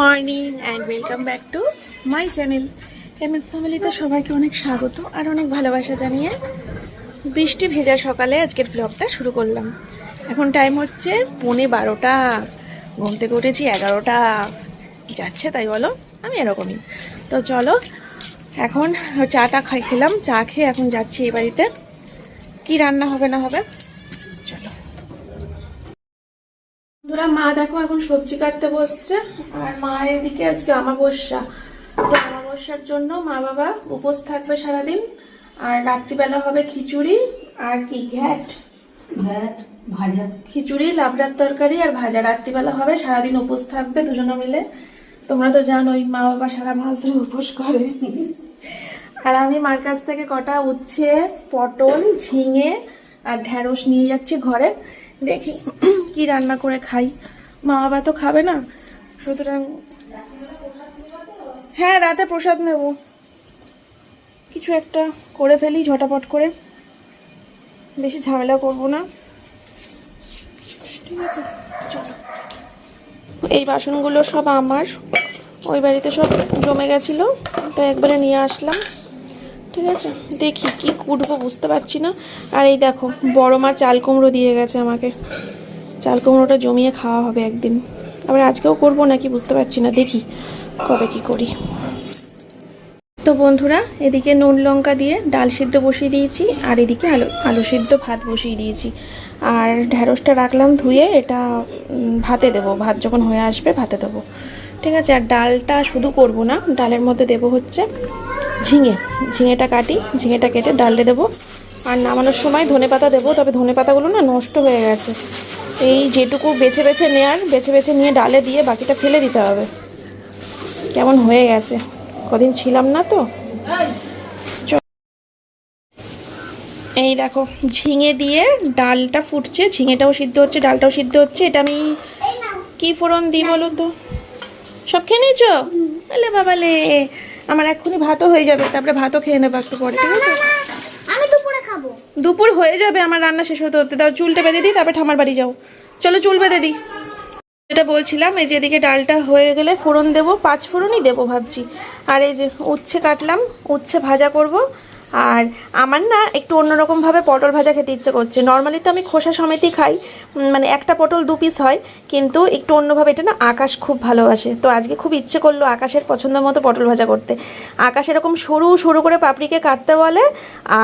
Morning and welcome back to my channel M S ফ্যামিলিতে সবাইকে অনেক স্বাগত আর অনেক ভালোবাসা জানিয়ে বৃষ্টি ভেজা সকালে আজকের ব্লগটা শুরু করলাম। এখন টাইম হচ্ছে পৌনে বারোটা, ঘুম থেকে উঠেছি এগারোটা, যাচ্ছে তাই বলো, আমি এরকমই। তো চলো, এখন চাটা খাই খেলাম, চা খেয়ে এখন যাচ্ছি এই বাড়িতে। কী রান্না হবে না হবে? বন্ধুরা মা দেখো এখন সবজি কাটতে বসছে আর মা এদিকে আজকে আমাবস্যা তো আমাবস্যার জন্য মা বাবা উপোস থাকবে সারাদিন আর রাত্রিবেলা হবে খিচুড়ি আর কি ঘ্যাট? ঘ্যাট ভাজা। খিচুড়ি লাবড়ার তরকারি আর ভাজা। রাত্রিবেলা হবে সারাদিন উপোস থাকবে দুজনে মিলে। তোমরা তো জানোই মা বাবা সারা মাস ধরে উপোস করে। আর আমি মার কাছ থেকে কটা উচ্ছে পটল ঝিঙে আর ঢ্যাঁড়স নিয়ে যাচ্ছি ঘরে। দেখি। কি রান্না করে খাই? মা বাবা তো খাবে না। সুতরাং হ্যাঁ রাতে প্রসাদ নেব। কিছু একটা করে ফেলি ঝটাপট করে। বেশি ঝামেলা করব না। ঠিক আছে, চলো। এই বাসনগুলো সব আমার। ওই বাড়িতে সব জমে গেছিল তো একবারে নিয়ে আসলাম। ঠিক আছে, দেখি কি কুটবো বুঝতে পারছি না। আর এই দেখো, বড় মা চাল কুমড়ো দিয়ে গেছে আমাকে। চাল কুমড়োটা জমিয়ে খাওয়া হবে একদিন। আবার আজকেও করব নাকি বুঝতে পারছি না, দেখি কবে কি করি। তো বন্ধুরা, এদিকে নুন লঙ্কা দিয়ে ডাল সিদ্ধ বসিয়ে দিয়েছি, আর এদিকে আলু আলু সিদ্ধ ভাত বসিয়ে দিয়েছি। আর ঢ্যাঁড়সটা রাখলাম ধুয়ে, এটা ভাতে দেবো। ভাত যখন হয়ে আসবে, ভাতে দেবো। ঠিক আছে, আর ডালটা শুধু করব না, ডালের মধ্যে দেবো হচ্ছে ঝিঙে। ঝিঙেটা কাটি, ঝিঙেটা কেটে ডালে দেবো। আর নামানোর সময় ধনে পাতা দেবো, তবে ধনে পাতাগুলো না নষ্ট হয়ে গেছে। এই যেটুকু বেছে বেছে নেয়ার বেছে বেছে নিয়ে ডালে দিয়ে বাকিটা ফেলে দিতে হবে। কেমন হয়ে গেছে? কদিন ছিলাম না তো। এই দেখো ঝিঙে দিয়ে ডালটা ফুটছে। ঝিঙেটাও সিদ্ধ হচ্ছে ডালটাও সিদ্ধ হচ্ছে। এটা আমি কি ফোড়ন দিই বলো তো? সব খেয়ে নিয়েছো? আলে বাবালে আমার এক্ষুনি ভাতও হয়ে যাবে তারপরে ভাতও খেয়ে নেব একটু পরে ঠিক আছে? দুপুর হয়ে যাবে, আমার রান্না শেষ হতে হতে। তাও চুলটা বেঁধে দিই, তারপর ঠামার বাড়ি যাও। চলো, চুল বেঁধে দিই। যেটা বলছিলাম, এই যে এদিকে ডালটা হয়ে গেলে ফোড়ন দেবো, পাঁচ ফোড়নই দেবো ভাবছি। আর এই যে উচ্ছে কাটলাম উচ্ছে ভাজা করব। আর আমার না একটু অন্যরকমভাবে পটল ভাজা খেতে ইচ্ছে করছে। নর্মালি তো আমি খোসা সমেতই খাই মানে একটা পটল দু পিস হয়, কিন্তু একটু অন্যভাবে এটা না আকাশ খুব ভালোবাসে। তো আজকে খুব ইচ্ছে করল আকাশের পছন্দ মতো পটল ভাজা করতে। আকাশ এরকম সরু সরু করে পাপড়িকে কাটতে বলে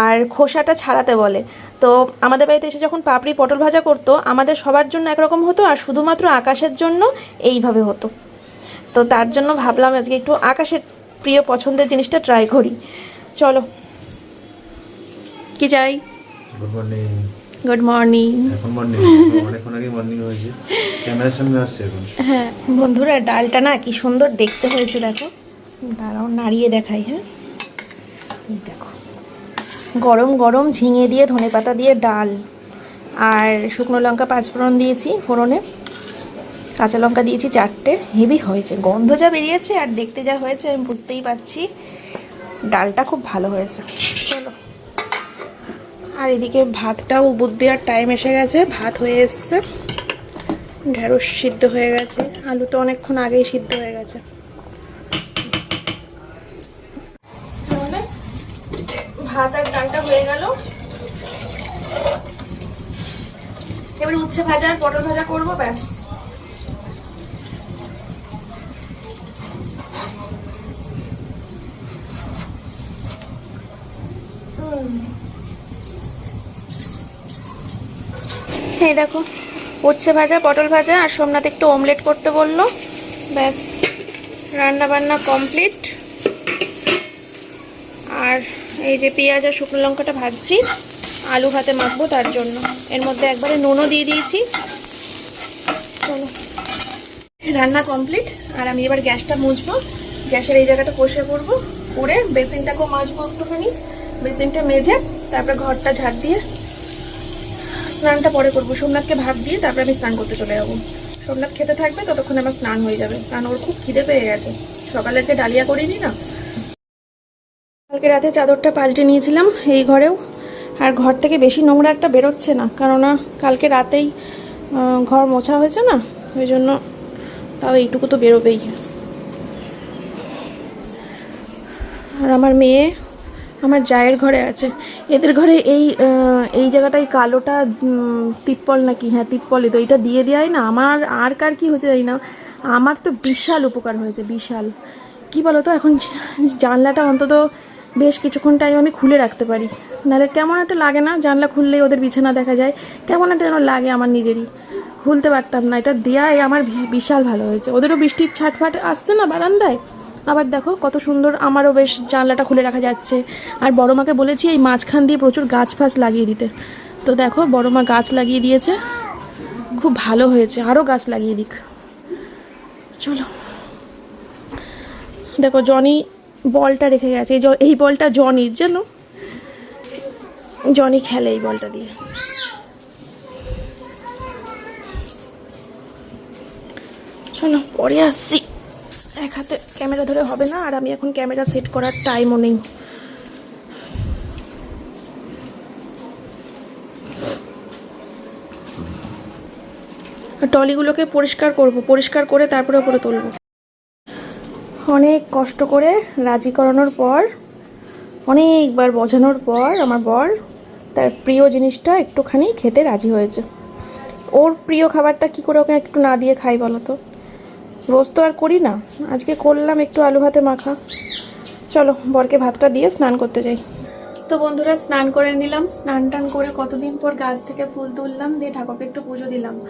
আর খোসাটা ছাড়াতে বলে। তো আমাদের বাড়িতে এসে যখন পাপড়ি পটল ভাজা করতো, আমাদের সবার জন্য একরকম হতো আর শুধুমাত্র আকাশের জন্য এইভাবে হতো। তো তার জন্য ভাবলাম আজকে একটু আকাশের প্রিয় পছন্দের জিনিসটা ট্রাই করি। চলো। কি চাই? গুড মর্নিং গুড মর্নিং এখন মর্নিং অনেকক্ষণ আগে মর্নিং হয়েছে। ক্যামেরার সামনে আসছে এখন। হ্যাঁ বন্ধুরা ডালটা না কি সুন্দর দেখতে হয়েছে দেখো। দাঁড়াও নাড়িয়ে দেখাই হ্যাঁ। দেখো। গরম গরম ঝিঙে দিয়ে ধনে পাতা দিয়ে ডাল। আর শুকনো লঙ্কা পাঁচ পাঁচফোড়ন দিয়েছি ফোড়নে। কাঁচা লঙ্কা দিয়েছি চারটে। হেভি হয়েছে। গন্ধ যা বেরিয়েছে আর দেখতে যা হয়েছে আমি বুঝতেই পারছি। ডালটা খুব ভালো হয়েছে। চলো। আর এদিকে ভাতটাও বুধ দেওয়ার টাইম এসে গেছে, ভাত হয়ে এসছে। ঢেঁড়স সিদ্ধ হয়ে গেছে, আলু তো অনেকক্ষণ আগেই সিদ্ধ হয়ে গেছে। ভাত আর ডালটা হয়ে গেল। এবার উচ্ছে ভাজা আর পটল ভাজা করব, ব্যাস। দেখো, উচ্ছে ভাজা, পটল ভাজা, আর সোমনাথ একটু অমলেট করতে বলল। ব্যাস রান্না বান্না কমপ্লিট আর এই যে পেঁয়াজ আর শুকনো লঙ্কাটা ভাজছি, আলু ভাতে মাখবো তার জন্য। এর মধ্যে একবারে নুনও দিয়ে দিয়েছি। চলো। রান্না কমপ্লিট আর আমি এবার গ্যাসটা মুছবো। গ্যাসের এই জায়গাটা পরিষ্কার করব, করে বেসিনটাকেও মাজবো একটুখানি। বেসিনটা মেজে, তারপরে ঘরটা ঝাড় দিয়ে স্নানটা পরে করব। সোমনাথকে ভাত দিয়ে তারপরে আমি স্নান করতে চলে যাব। সোমনাথ খেতে থাকবে, ততক্ষণ আমার স্নান হয়ে যাবে। কারণ ওর খুব খিদে পেয়ে গেছে। সকালে যে ডালিয়া করিনি না, কালকে রাতে চাদরটা পাল্টে নিয়েছিলাম এই ঘরেও। আর ঘর থেকে বেশি নোংরা একটা বেরোচ্ছে না, কেননা কালকে রাতেই ঘর মোছা হয়েছে না, ওই জন্য তাও এইটুকু তো বেরোবেই। আর আমার মেয়ে আমার জায়ের ঘরে আছে। এদের ঘরে এই এই জায়গাটায় কালোটা তিপ্পল নাকি? হ্যাঁ তিপ্পলই তো। এটা দিয়ে দেওয়াই না? আমার আর কার কি হয়েছে জানি না। আমার তো বিশাল উপকার হয়েছে, বিশাল। কি বলো তো এখন জানলাটা অন্তত বেশ কিছুক্ষণ টাইম আমি খুলে রাখতে পারি। নাহলে কেমন একটা লাগে না? জানলা খুললেই ওদের বিছানা দেখা যায়। কেমন একটা যেন লাগে আমার নিজেরই। খুলতে পারতাম না। এটা দেয়াই আমার বিশাল ভালো হয়েছে। ওদেরও বৃষ্টির ছাটফাট আসছে না বারান্দায়? আবার দেখো কত সুন্দর আমারও বেশ জানলাটা খুলে রাখা যাচ্ছে। আর বড় মাকে বলেছি এই মাঝখান দিয়ে প্রচুর গাছ ফাছ লাগিয়ে দিতে। তো দেখো বড় মা গাছ লাগিয়ে দিয়েছে। খুব ভালো হয়েছে আরও গাছ লাগিয়ে দিক। চলো। দেখো জনি বলটা রেখে গেছে। এই এই বলটা জনির, জানো? জনি খেলে এই বলটা দিয়ে। চলো, পরে আসছি। এক হাতে ক্যামেরা ধরে হবে না, আর আমি এখন ক্যামেরা সেট করার টাইমও নেই। টলিগুলোকে পরিষ্কার করব, পরিষ্কার করে তারপরে ওপরে তুলবো। অনেক কষ্ট করে রাজি করানোর পর, অনেকবার বোঝানোর পর আমার বর তার প্রিয় জিনিসটা একটুখানি খেতে রাজি হয়েছে। ওর প্রিয় খাবারটা কি করে ওকে একটু না দিয়ে খাই বলো তো? রোজ তো আর করি না। আজকে করলাম একটু আলু ভাতে মাখা। চলো বরকে ভাতটা দিয়ে স্নান করতে যাই। তো বন্ধুরা স্নান করে নিলাম। স্নান টান করে কতদিন পর গাছ থেকে ফুল তুললাম দিয়ে ঠাকুরকে একটু পুজো দিলাম।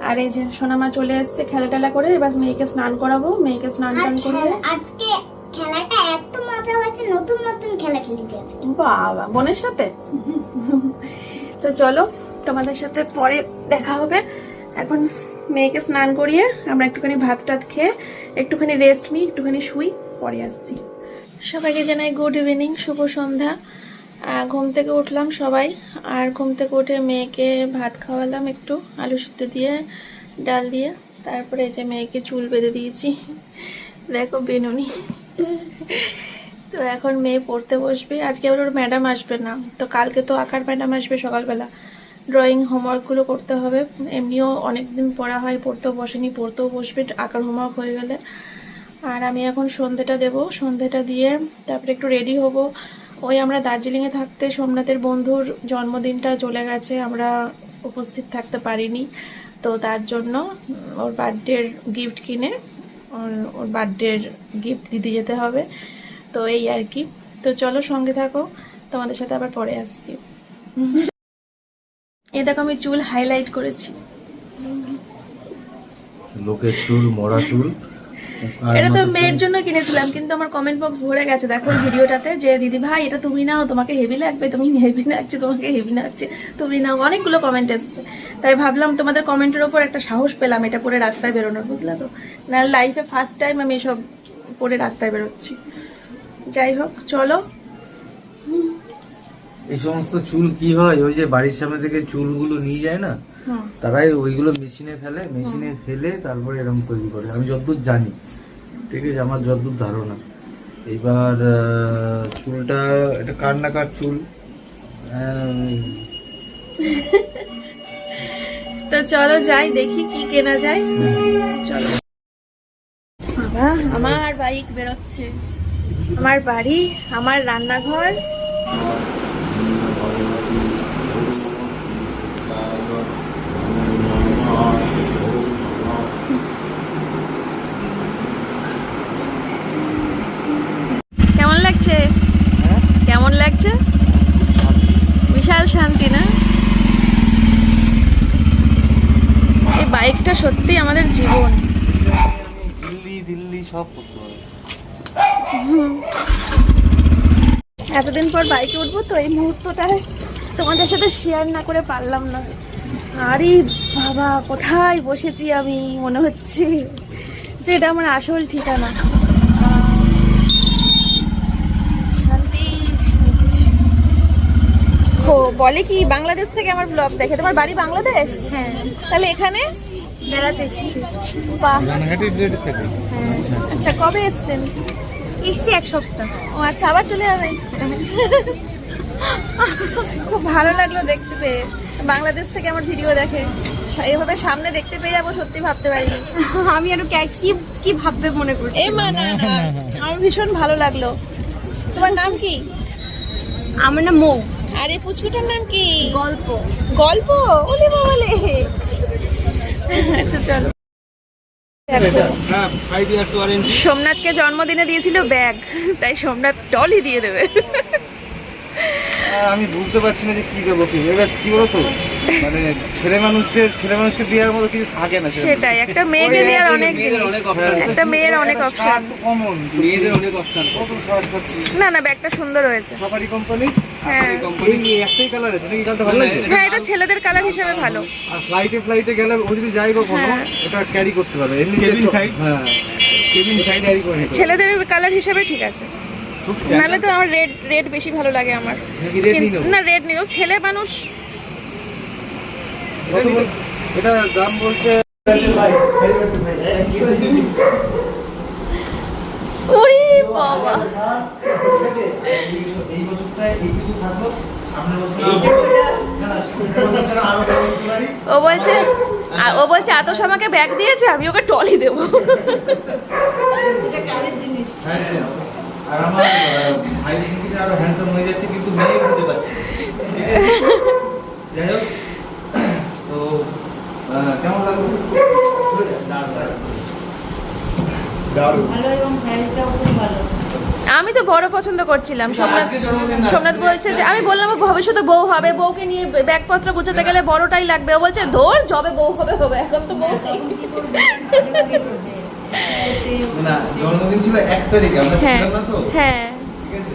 আর এই যে সোনামা চলে এসছে খেলা টেলা করে এবার মেয়েকে স্নান করাবো। মেয়েকে স্নান টান করিয়ে খেলা- আজকে খেলাটা এত মজা হয়েছে নতুন নতুন খেলা খেলেছি বাবা বোনের সাথে? তো চলো তোমাদের সাথে পরে দেখা হবে। এখন মেয়েকে স্নান করিয়ে আমরা একটুখানি ভাত টাত খেয়ে একটুখানি রেস্ট নিই একটুখানি শুই, পরে আসছি। সবাইকে জানাই গুড ইভিনিং শুভ সন্ধ্যা। ঘুম থেকে উঠলাম সবাই। আর ঘুম থেকে উঠে মেয়েকে ভাত খাওয়ালাম একটু, আলু সিদ্ধ দিয়ে, ডাল দিয়ে। তারপরে এই যে মেয়েকে চুল বেঁধে দিয়েছি। দেখো বেনুনি। তো এখন মেয়ে পড়তে বসবে। আজকে আবার ওর ম্যাডাম আসবে না। তো কালকে তো আঁকার ম্যাডাম আসবে সকালবেলা। ড্রয়িং হোমওয়ার্কগুলো করতে হবে। এমনিও অনেক দিন পড়া হয়, পড়তেও বসেনি, পড়তেও বসবে, আঁকার হোমওয়ার্ক হয়ে গেলে। আর আমি এখন সন্ধেটা দেব, সন্ধেটা দিয়ে তারপরে একটু রেডি হব। ওই আমরা দার্জিলিংয়ে থাকতে সোমনাথের বন্ধুর জন্মদিনটা চলে গেছে, আমরা উপস্থিত থাকতে পারিনি। তো তার জন্য ওর বার্থডের গিফট কিনে ওর ওর বার্থডের গিফট দিতে যেতে হবে। তো এই আর কি। তো চলো সঙ্গে থাকো, তোমাদের সাথে আবার পরে আসছি। এ দেখো আমি চুল হাইলাইট করেছি। লোকের চুল মরা চুল। এটা তো মেয়ের জন্য কিনেছিলাম কিন্তু আমার কমেন্ট বক্স ভরে গেছে। দেখো ওই ভিডিওটাতে যে দিদি ভাই এটা তুমি নাও তোমাকে হেভি লাগবে তুমি হেভি লাগছে তোমাকে হেভি লাগছে তুমি নাও। অনেকগুলো কমেন্ট এসছে। তাই ভাবলাম তোমাদের কমেন্টের ওপর একটা সাহস পেলাম এটা পরে রাস্তায় বেরোনোর বুঝলে তো? না লাইফে ফার্স্ট টাইম আমি এসব পরে রাস্তায় বেরোচ্ছি। যাই হোক চলো। এই সমস্ত চুল কি হয়? ওই যে বাড়ির সামনে থেকে চুলগুলো নিয়ে যায় না? তারাই ওইগুলো মেশিনে ফেলে মেশিনে ফেলে তারপরে এরকম তৈরি করে। আমি যতদূর জানি ঠিক আছে? আমার যতদূর ধারণা। এইবার আহ, চুলটা এটা কার না কার চুল? তো চলো যাই দেখি কি কেনা যায়। চলো। বাবা আমার বাইক বেরোচ্ছে। আমার বাড়ি আমার রান্নাঘর কেমন লাগছে কেমন লাগছে বিশাল শান্তি না এই বাইকটা সত্যি আমাদের জীবন। দিল্লি দিল্লি সব এতদিন পর বাইকে উঠবো তো এই মুহূর্তটা তোমাদের সাথে শেয়ার না করে পারলাম না। আরে বাবা কোথায় বসেছি আমি মনে হচ্ছে যে এটা আমার আসল ঠিকানা। ও বলে কি বাংলাদেশ থেকে আমার ব্লগ দেখে? তোমার বাড়ি বাংলাদেশ? হ্যাঁ। তাহলে এখানে? বেড়াতে এসেছি। থাকে? আচ্ছা কবে এসছেন? এসছি এক সপ্তাহ। ও আচ্ছা আবার চলে যাবে খুব ভালো লাগল দেখতে পেয়ে। বাংলাদেশ থেকে আমার ভিডিও দেখে। এভাবে সামনে দেখতে পেয়ে যাব সত্যি ভাবতে পারিনি। আমি আরও কে- কি কি ভাববে মনে করছি? এই মা না না আমার ভীষণ ভালো লাগল। তোমার নাম কি? আমার নাম মৌ। আর এই পুচকুটার নাম কি? গল্প। গল্প? ওলে বাবালে। আচ্ছা চলো হ্যাঁ ফাইভ ইয়ার্স ওয়ারেন্টি সোমনাথকে জন্মদিনে দিয়েছিল ব্যাগ তাই সোমনাথ টলই দিয়ে দেবে। আমি বুঝতে পারছি না যে কি দেবো কি এবার কি বলতো? মানে ছেলে মানুষদের ছেলে মানুষকে দেওয়ার মতো কিছু থাকে না সেটাই একটা মেয়েকে দেওয়ার অনেক জিনিস। একটা মেয়ের অনেক অপশন মেয়েদের অনেক অপশন না না ব্যাগটা সুন্দর হয়েছে। সাফারি কোম্পানি হ্যাঁ। এই একটাই কালার আছে নাকি কালারটা ভালো লাগে? হ্যাঁ এটা ছেলেদের কালার হিসেবে ভালো। আর ফ্লাইটে ফ্লাইটে গেলে ও যদি যাই কখনো হ্যাঁ। এটা ক্যারি করতে পারবে। এমনি কেবিন সাইড হ্যাঁ কেবিন সাইড ক্যারি করে ছেলেদের কালার হিসেবে ঠিক আছে। নাহলে তো আমার রেড রেড বেশি ভালো লাগে আমার। নেব? না রেড নিও ছেলে মানুষ এটা দাম বলছে ওরে বাবা এই বছরটা এই কিছু থাকল সামনের বছর না না সামনের বছরটা আরও বড় দিতে ও বলছে ও বলছে আতস আমাকে ব্যাগ দিয়েছে আমি ওকে টলি দেবো। হ্যাঁ, আর আমার ভাই দিন আরও হ্যান্ডসাম হয়ে যাচ্ছে কিন্তু মেয়ে বুঝতে পারছি যাই হোক তো কেমন লাগল? দারুণ ভালো এবং সাইজটাও খুব ভালো। আমি তো বড় পছন্দ করছিলাম। সোমনাথ। সোমনাথ বলছে যে আমি বললাম ভবিষ্যতে বউ হবে বউকে নিয়ে ব্যাগপত্র গুছাতে গেলে বড়টাই লাগবে। ও বলছে ধর যবে বউ হবে হবে এখন তো বউ না জন্মদিন ছিল এক তারিখ আমরা হ্যাঁ ছিলাম না তো। হ্যাঁ ঠিক আছে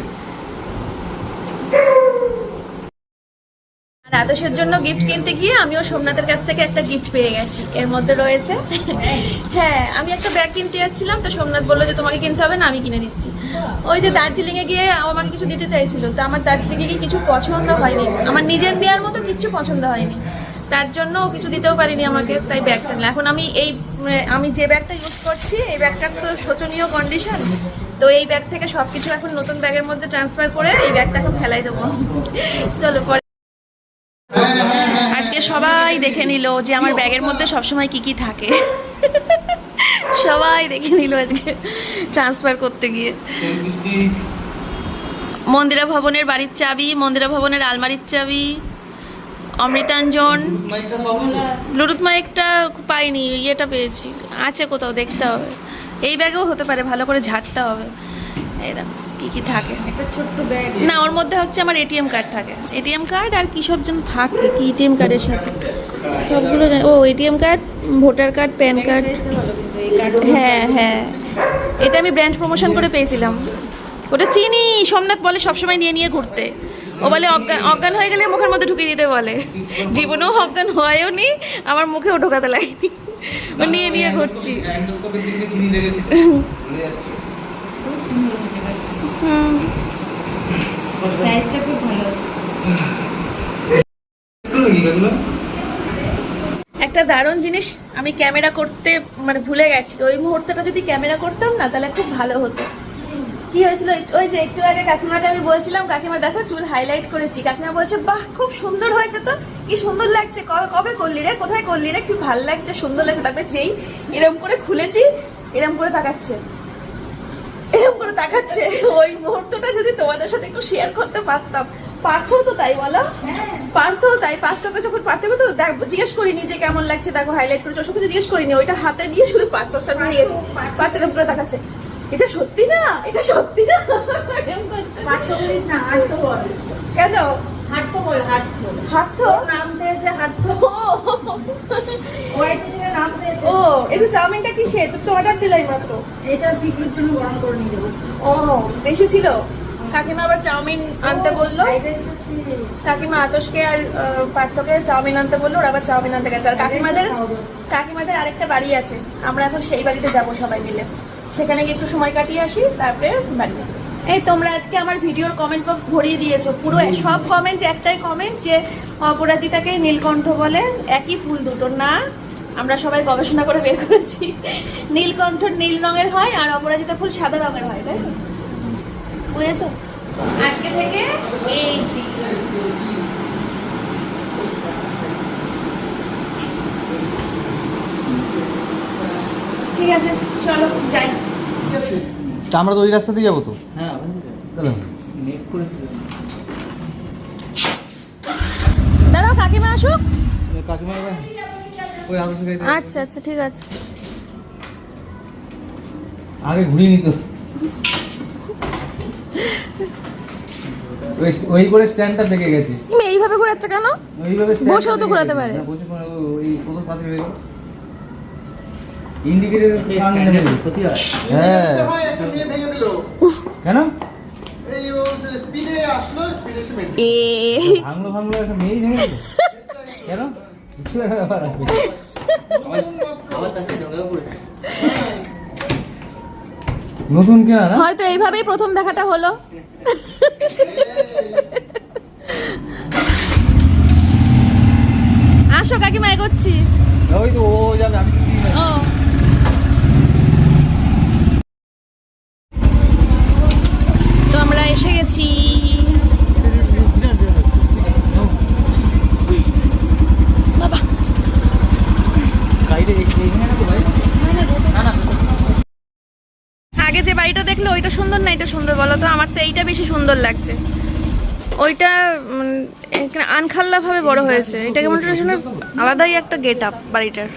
আদর্শের জন্য গিফট কিনতে গিয়ে আমিও সোমনাথের কাছ থেকে একটা গিফট পেয়ে গেছি। এর মধ্যে রয়েছে হ্যাঁ আমি একটা ব্যাগ কিনতে যাচ্ছিলাম, তো সোমনাথ বলল যে, তোমাকে কিনতে হবে না, আমি কিনে দিচ্ছি। ওই যে দার্জিলিং এ গিয়ে আমাকে কিছু দিতে চাইছিল, তো আমার দার্জিলিং এ গিয়ে কিছু পছন্দ হয়নি। আমার নিজের নেওয়ার মতো কিছু পছন্দ হয়নি। তার জন্য কিছু দিতেও পারিনি আমাকে, তাই ব্যাগটা নিলাম। এখন আমি এই, আমি যে ব্যাগটা ইউজ করছি, এই ব্যাগটার তো শোচনীয় কন্ডিশন তো এই ব্যাগ থেকে সব কিছু এখন নতুন ব্যাগের মধ্যে ট্রান্সফার করে এই ব্যাগটা এখন ফেলাই দেবো। চলো সবাই দেখে নিল যে আমার ব্যাগের মধ্যে সবসময় কি কি থাকে। সবাই দেখে নিল আজকে ট্রান্সফার করতে গিয়ে। মন্দিরা ভবনের বাড়ির চাবি মন্দিরা ভবনের আলমারির চাবি অমৃতাঞ্জন? ব্লুটুথ মাইকটা পাইনি ইয়েটা পেয়েছি। আছে কোথাও দেখতে হবে। এই ব্যাগেও হতে পারে ভালো করে ঝাড়তে হবে। এই দেখো। কী কী থাকে? একটা ছোট্ট ব্যাগ না ওর মধ্যে হচ্ছে আমার এটিএম কার্ড থাকে। এটিএম কার্ড আর কী সব যেন থাকে কি এটিএম কার্ডের সাথে? সবগুলো ও ATM card voter card PAN card হ্যাঁ হ্যাঁ। এটা আমি ব্র্যান্ড প্রমোশন করে পেয়েছিলাম। ওটা চিনি সোমনাথ বলে সবসময় নিয়ে নিয়ে ঘুরতে। ও বলে অজ্ঞান অজ্ঞান হয়ে গেলে মুখের মধ্যে ঢুকিয়ে দিতে বলে। জীবনেও অজ্ঞান হয়েও নি আমার মুখেও ঢোকাতে লাগেনি। ও নিয়ে নিয়ে ঘুরছি। সাইজটা খুব একটা দারুণ জিনিস আমি ক্যামেরা করতে মানে ভুলে গেছি। ওই মুহূর্তটা যদি ক্যামেরা করতাম না, তাহলে খুব ভালো হতো। কি হয়েছিল? ওই যে একটু আগে কাকিমাকে আমি বলছিলাম, কাকিমা, দেখো, চুল হাইলাইট করেছি। কাকিমা বলছে, বাহ, খুব সুন্দর হয়েছে তো। কি সুন্দর লাগছে। কবে করলি রে? কোথায় করলি রে? কি ভালো লাগছে, সুন্দর লাগছে। তারপরে যেই এরম করে খুলেছি, এরম করে তাকাচ্ছে। এরকম করে তাকাচ্ছে ওই মুহূর্তটা যদি তোমাদের সাথে একটু শেয়ার করতে পারতাম। পার্থও তো তাই বলো? পার্থও তাই পার্থকে যখন পার্থকে তো দেখ জিজ্ঞেস করিনি যে কেমন লাগছে দেখো হাইলাইট করেছ ওসব কিছু জিজ্ঞেস করিনি ওইটা হাতে দিয়ে শুধু পার্থর সামনে নিয়েছে। পার্থ এরকম করে তাকাচ্ছে এটা সত্যি না? এটা সত্যি না? করছে। হাট তো বলিস না হাট তো বল। কেন? হাট তো নাম দিয়েছে হাট তো ও, ও একটা থেকে নাম ও এটা চাউমিনটা কি সে? তো অর্ডার দিলাই মাত্র। এটা জন্য গরম করে নিয়ে যাব। ও বেশি ছিল? কাকিমা আবার চাউমিন আনতে বলল। কাকিমা আতসকে আর পার্থকে চাউমিন আনতে বলল ওরা আবার চাউমিন আনতে গেছে। আর কাকিমাদের কাকিমাদের আরেকটা বাড়ি আছে। আমরা এখন সেই বাড়িতে যাব সবাই মিলে। সেখানে গিয়ে একটু সময় কাটিয়ে আসি তারপরে বাড়ি এই তোমরা আজকে আমার ভিডিওর কমেন্ট বক্স ভরিয়ে দিয়েছ। পুরো সব কমেন্ট একটাই কমেন্ট যে অপরাজিতাকে নীলকণ্ঠ বলে একই ফুল দুটো। না আমরা সবাই গবেষণা করে বের করেছি। নীলকণ্ঠ নীল রঙের হয় আর অপরাজিতা ফুল সাদা রঙের হয় তাই তো? বুঝেছ? আজকে থেকে এই ঠিক আছে চলো যাই। তা আমরা তো ওই রাস্তা দিয়ে যাব তো। হ্যাঁ দাঁড়াও। কাকিমা আসুক। কাকিমা এবার ওই আদর্শ গাড়িতে আচ্ছা আচ্ছা ঠিক আছে। আগে ঘুরিয়ে নিত। ওই ওই করে স্ট্যান্ডটা দেখে গেছে। তুমি এইভাবে ঘোরাচ্ছে কেন? ওইভাবে বসেও তো ঘোরাতে পারে। না, বসে ওই প্রথম পাতে গেলে। ইন্ডিকেটর ক্ষতি হয়। হ্যাঁ। কেন? এ ভাঙলো ভাঙলো একটা মেয়েই ভেঙে কেন? কিছু একটা ব্যাপার আছে। নতুন কেনা না হয়তো এইভাবেই প্রথম দেখাটা হলো। আসো কাকিমা এগোচ্ছি। ওই তো ও যাবে আমি ও তো আমরা এসে গেছি বাবা গাড়িটা এইখানে না তো ভাই না না আগে যে বাড়িটা দেখলে ওইটা সুন্দর না এটা সুন্দর বলো তো আমার তো এইটা বেশি সুন্দর লাগছে ওইটা আনখাল্লা ভাবে বড় হয়েছে। এটা কেমন শুনে আলাদাই একটা গেট আপ বাড়িটার।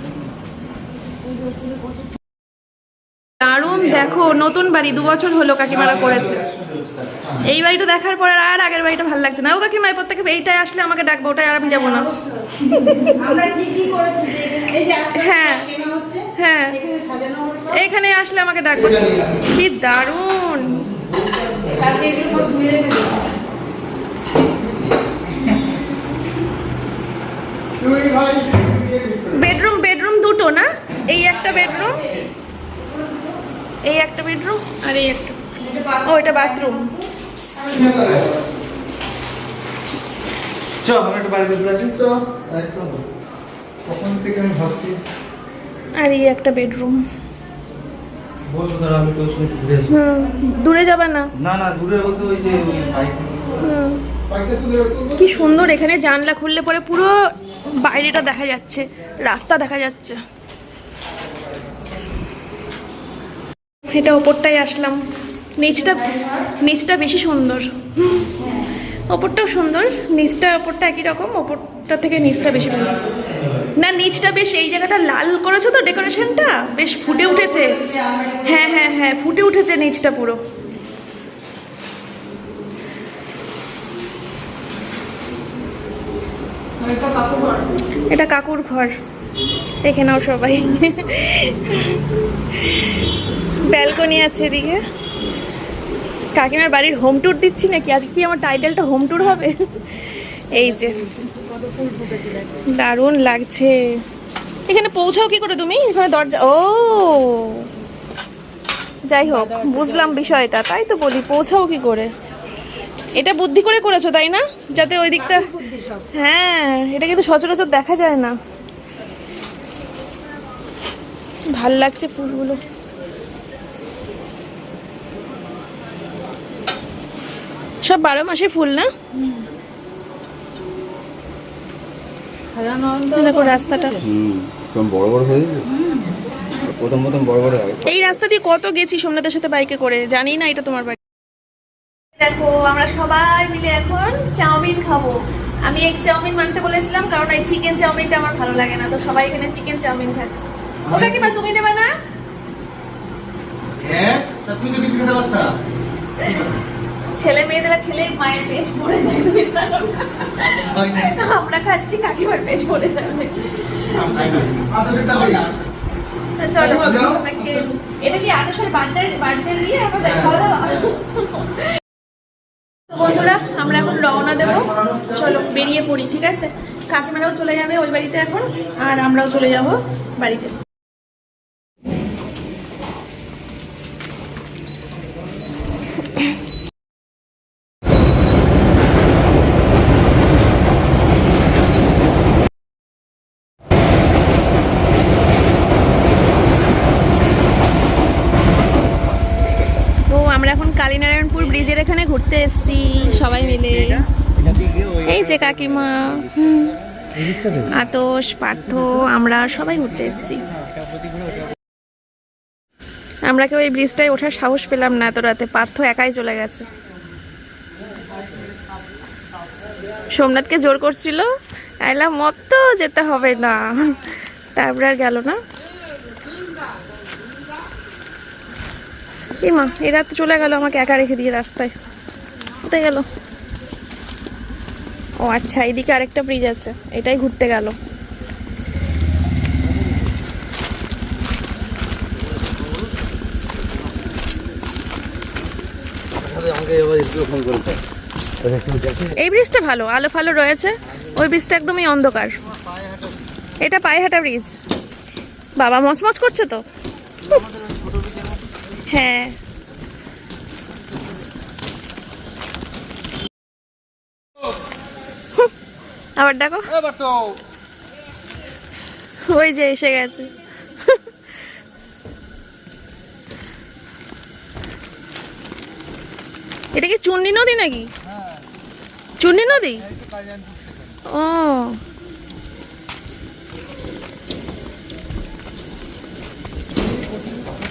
দারুণ দেখো নতুন বাড়ি দু বছর হলো কাকিমারা করেছে। এই বাড়িটা দেখার পর আর আগের বাড়িটা ভালো লাগছে না। ও কাকিমা এরপর থেকে এইটাই আসলে আমাকে ডাকবো ওটাই আর আমি যাব না। হ্যাঁ হ্যাঁ। এখানে আসলে আমাকে ডাকবো। কি দারুণ কালকে এগুলো সব ধুয়ে রেখে দিয়েছি। বেডরুম বেডরুম দুটো না? এই একটা বেডরুম। এই একটা বেডরুম আর এই একটা। ও এটা বাথরুম। চ আমরা একটু বাড়িতে ঘুরে আসি। চ একদম। কখন থেকে আমি ভাবছি? আর এই একটা বেডরুম। বসো ধরো আমি তোর সঙ্গে ঘুরে আসি। হুম দূরে যাবে না? না না দূরে বলতে ওই যে ওই বাইক হুম। বাইকটা তুলে কি সুন্দর এখানে জানলা খুললে পরে পুরো বাইরেটা দেখা যাচ্ছে, রাস্তা দেখা যাচ্ছে। এটা ওপরটাই আসলাম। নিচটা নিচটা বেশি সুন্দর। ওপরটাও সুন্দর, নিচটা, ওপরটা একই রকম, ওপরটা থেকে নিচটা বেশি সুন্দর। না, নিচটা বেশ, এই জায়গাটা লাল করেছ তো ডেকোরেশনটা? বেশ ফুটে উঠেছে। হ্যাঁ হ্যাঁ হ্যাঁ ফুটে উঠেছে নিচটা পুরো ওইটা কাপড় ঘর। এটা কাকুর ঘর? এখানেও সবাই। ব্যালকনি আছে এদিকে। কাকিমার বাড়ির হোম ট্যুর দিচ্ছি নাকি? আজকে কি আমার টাইটেলটা হোম ট্যুর হবে? এই যে। দারুণ লাগছে। এখানে পৌঁছাও কি করে তুমি? এখানে দরজা ও! যাই হোক, বুঝলাম বিষয়টা, তাই তো বলি, পৌঁছাও কি করে? এটা বুদ্ধি করে করেছ তাই না? যাতে ওই দিকটা হ্যাঁ এটা কিন্তু সচরাচর দেখা যায় না। ভালো লাগছে ফুলগুলো। সব বারো মাসে ফুল না? রাস্তাটা। বড় বড় হয়ে প্রথম প্রথম বড় বড় এই রাস্তা দিয়ে কত গেছি সোমনাথের সাথে বাইকে করে? জানি না এটা তোমার বাড়ি। আমরা সবাই মিলে এখন চাউমিন খাব। আমি এক চাউমিন মানতে বলেছিলাম কারণ এই চিকেন চাউমিনটা আমার ভালো লাগে না তো সবাই এখানে চিকেন চাউমিন খাচ্ছে। ও কাকিমা তুমি দেবে না? হ্যাঁ তা তুই তো কিছু খেতে পারতা। ছেলে মেয়েদেরা খেলে মায়ের পেট ভরে যায় তুমি জানো আমরা খাচ্ছি কাকিমার পেট ভরে যাবে। চলো আমরা এটা কি আদর্শের বার্থডে বার্থডে দিয়ে খাওয়া দাওয়া তো বন্ধুরা, আমরা এখন রওনা দেবো। চলো, বেরিয়ে পড়ি, ঠিক আছে? কাকিমারাও চলে যাবে ওই বাড়িতে এখন, আর আমরাও চলে যাব বাড়িতে। আমরা এখন কালীনারায়ণপুর ব্রিজের এখানে ঘুরতে এসেছি। কাকিমা আতস পার্থ, আমরা সবাই ঘুরতে এসেছি। আমরা কেউ এই ব্রিজটায় ওঠার সাহস পেলাম না এত রাতে, পার্থ একাই চলে গেছে। সোমনাথকে জোর করছিল আইলা মত তো যেতে হবে না। তারপরে আর গেল না। ইমা এরা তো চলে গেল, আমাকে একা রেখে দিয়ে রাস্তায়। কোথায় গেল? ও আচ্ছা এইদিকে আরেকটা ব্রিজ আছে। এটাই ঘুরতে গেল। এই ব্রিজটা ভালো আলো ফালো রয়েছে। ওই ব্রিজটা একদমই অন্ধকার। এটা পায়েহাটা ব্রিজ বাবা, মচমচ করছে তো? হ্যাঁ। আবার দেখো ওই যে এসে গেছে। এটা কি চুন্ডি নদী নাকি? চুন্ডি নদী? ও।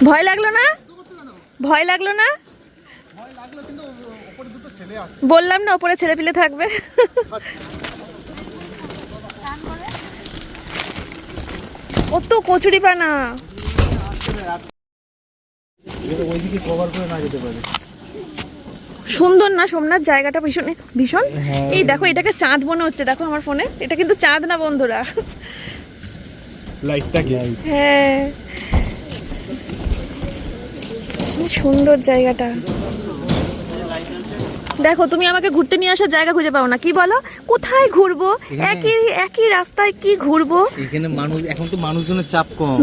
ভয় লাগল না? ভয় লাগল না? বললাম না ওপরে ছেলে পিলে থাকবে ও তো কচুরি পানা সুন্দর না সোমনাথ? জায়গাটা ভীষণ ভীষণ? এই দেখো এটাকে চাঁদ মনে হচ্ছে দেখো আমার ফোনে। এটা কিন্তু চাঁদ না বন্ধুরা। লাইটটা হ্যাঁ। সুন্দর জায়গাটা। দেখো তুমি আমাকে ঘুরতে নিয়ে আসার জায়গা খুঁজে পাও না। কি বলো? কোথায় ঘুরবো? একই একই রাস্তায় কি ঘুরবো? এখানে মানুষ এখন তো মানুষজনের চাপ কম।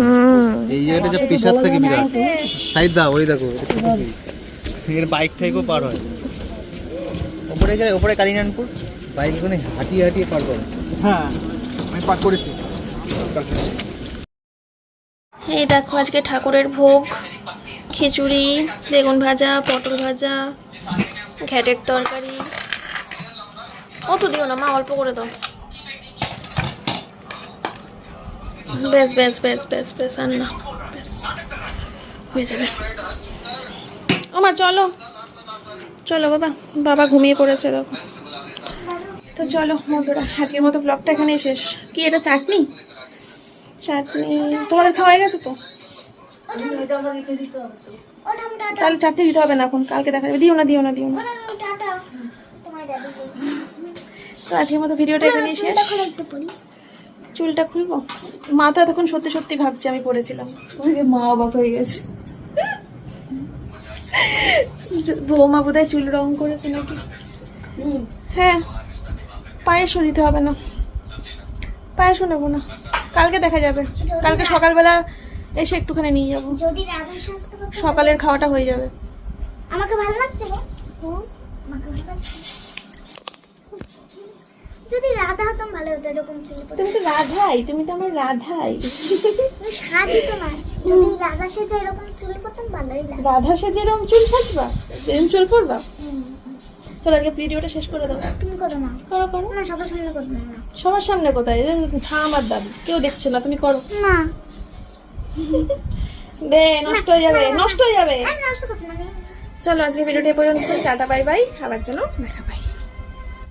এই জায়গাটা যে প্রেশার থাকে বিরাট। সাইড দা ওই দেখো এখানে বাইক ঠাইকও পার হয়। ওপরে যায় ওপরে কালিনানপুর। বাইক ওখানে হাঁটিয়ে হাঁটিয়ে পার করে। হ্যাঁ আমি পার করেছি। এই দেখো আজকে ঠাকুরের ভোগ। খিচুড়ি বেগুন ভাজা পটল ভাজা। ঘ্যাটের তরকারি। অত দিও না, মা, অল্প করে দাও। বেশ বেশ বেশ বেশ বেশ আর না হয়ে যাবে। ও মা চলো। চলো, বাবা বাবা ঘুমিয়ে পড়েছে, দেখো। তো চলো, বন্ধুরা, আজকের মতো ব্লগটা এখানেই শেষ। কি এটা, চাটনি? চাটনি। তোমাদের খাওয়া হয়ে গেছে তো। তাহলে চারটে দিতে হবে না এখন কালকে দেখা যাবে। দিও না দিও না দিও না। তো আজকের মতো ভিডিওটা এখানেই শেষ। চুলটা খুলবো? মাথা তখন সত্যি সত্যি ভাবছে আমি পড়েছিলাম ওদিকে মা অবাক হয়ে গেছে। বৌমা বোধহয় চুল রং করেছে নাকি? হ্যাঁ পায়েসও দিতে হবে না। পায়েসও নেব না। কালকে দেখা যাবে। কালকে সকালবেলা এসে একটুখানি নিয়ে যাব। যদি রাধা সকালের খাওয়াটা হয়ে যাবে। আমাকে ভালো লাগছে যদি রাধা হতাম ভালো হতো এরকম তুমি তো রাধাই তুমি তো আমার রাধাই। সাজি তো না যদি রাধা সেজে এরকম চুল করতাম ভালোই লাগে রাধা সে যেরকম চুল সাজবা? এরকম চুল পরবা? চলো আজকে ভিডিওটা শেষ করে দাও। তুমি করো না। করো করো। না সবার সামনে করবে না। সবার সামনে কোথায়? এটা থা আমার দাবি। কেউ দেখছে না তুমি করো। না। দে নষ্ট হয়ে যাবে নষ্ট হয়ে যাবে চলো আজকে ভিডিওটি এ পর্যন্ত টাটা বাই বাই আবার যেন দেখা পাই